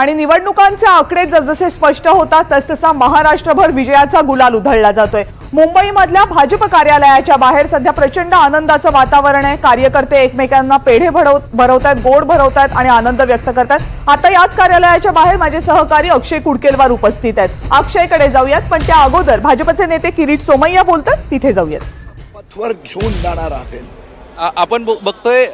आणि निवडणुकांचे आकडे जसजसे स्पष्ट होतात तसतसा महाराष्ट्रभर विजयाचा गुलाल उधळला जातोय. मुंबईमधल्या भाजप कार्यालयाच्या बाहेर सध्या प्रचंड आनंदाचं वातावरण आहे. कार्यकर्ते एकमेकांना पेढे भरव भरवतायत गोड भरवतायत आणि आनंद व्यक्त करतात आता याच कार्यालयाच्या बाहेर माझे सहकारी अक्षय कुडकेलवार उपस्थित आहेत. अक्षयकडे जाऊयात पण त्या अगोदर भाजपचे नेते किरीट सोमय्या बोलतात तिथे जाऊयात. पथवर घेऊन जाणार आपण बघतोय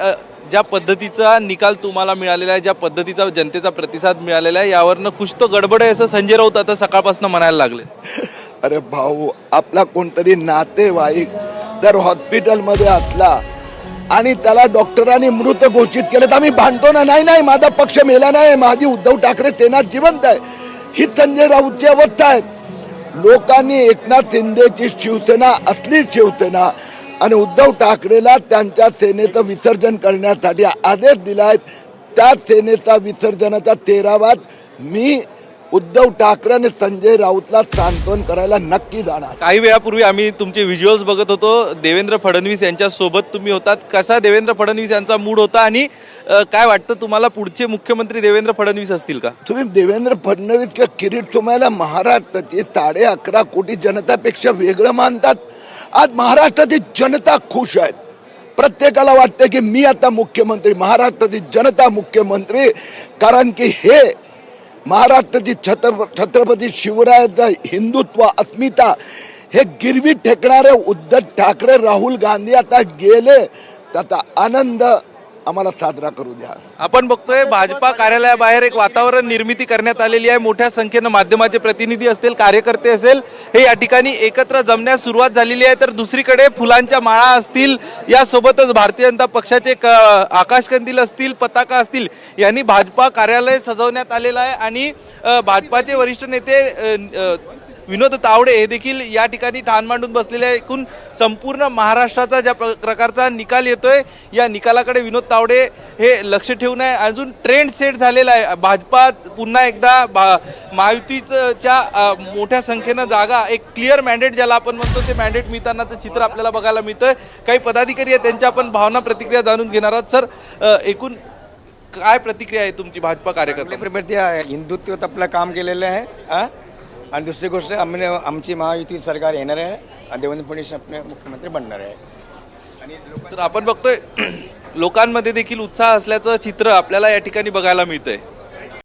ज्या पद्धतीचा निकाल तुम्हाला मिळालेला आहे ज्या पद्धतीचा जनतेचा प्रतिसाद मिळालेला आहे यावरनं कुछ तो गडबड आहे असं संजय राऊत आता सकाळपासून म्हणायला लागले. अरे भाऊ आपला कोणतरी नातेवाईक जर हॉस्पिटलमध्ये असला आणि त्याला डॉक्टरांनी मृत घोषित केलं तर आम्ही भांडतो ना? नाही नाही माझा पक्ष मेला नाही माझी उद्धव ठाकरे सेना जिवंत आहे. ही संजय राऊतची अवस्था आहे. लोकांनी एकनाथ शिंदेची शिवसेना असली शिवसेना आणि उद्धव ठाकरेला त्यांच्या सेनेचं विसर्जन करण्यासाठी आदेश दिलाय. त्या सेनेचा विसर्जनाचा तेरावात मी उद्धव ठाकरे आणि संजय राऊतला सांत्वन करायला नक्की जाणार. काही वेळापूर्वी आम्ही तुमचे व्हिज्युअल्स बघत होतो. देवेंद्र फडणवीस यांच्या सोबत तुम्ही होतात. कसा देवेंद्र फडणवीस यांचा मूड होता आणि अ, काय वाटतं तुम्हाला पुढचे मुख्यमंत्री देवेंद्र फडणवीस असतील का? तुम्ही देवेंद्र फडणवीस किंवा किरीट तुम्हाला महाराष्ट्राची साडे अकरा कोटी जनतापेक्षा वेगळं मानतात. आज महाराष्ट्राची जनता खुश आहेत. प्रत्येकाला वाटतं की मी आता मुख्यमंत्री महाराष्ट्राची जनता मुख्यमंत्री. कारण की हे महाराष्ट्राची छत्र छत्रपती शिवरायाचं हिंदुत्व अस्मिता हे गिरवी ठेकणारे उद्धव ठाकरे राहुल गांधी आता गेले. त्याचा आनंद आम्हाला साजरा करू द्या. आपण बघतोय भाजपा कार्यालयाबाहेर एक वातावरण निर्मिती करण्यात आलेली आहे. मोठ्या संख्येनं माध्यमाचे प्रतिनिधी असतील कार्यकर्ते असेल हे या ठिकाणी एकत्र जमण्यास सुरुवात झालेली आहे. तर दुसरीकडे फुलांच्या माळा असतील यासोबतच भारतीय जनता पक्षाचे क आकाशकंदील असतील पताका असतील यांनी भाजपा कार्यालय सजवण्यात आलेलं आहे. आणि भाजपाचे वरिष्ठ नेते विनोद तावडे हे देखील या ठिकाणी ठाण मांडून बसलेले आहे एकूण संपूर्ण महाराष्ट्राचा ज्या प्र- प्रकारचा निकाल येतोय या निकालाकडे विनोद तावडे हे लक्ष ठेवून आहे. अजून ट्रेंड सेट झालेला आहे. भाजपा पुन्हा एकदा बा महायुतीच्या मोठ्या संख्येनं जागा एक क्लिअर मॅन्डेट ज्याला आपण म्हणतो ते मॅन्डेट मिळतानाचं चित्र आपल्याला बघायला मिळतं काही पदाधिकारी आहेत त्यांच्या आपण भावना प्रतिक्रिया जाणून घेणार आहोत. सर एकूण काय प्रतिक्रिया आहे तुमची भाजपा कार्यकर्ता आपल्या हिंदुत्वात आपलं काम केलेलं आहे. आणि दुसरी गोष्ट आम्ही आमची महायुती सरकार येणार आहे आणि देवेंद्र फडणवीस आपले मुख्यमंत्री बनणार आहे. आणि लोक तर आपण बघतोय लोकांमध्ये देखील उत्साह असल्याचं चित्र आपल्याला या ठिकाणी बघायला मिळतंय.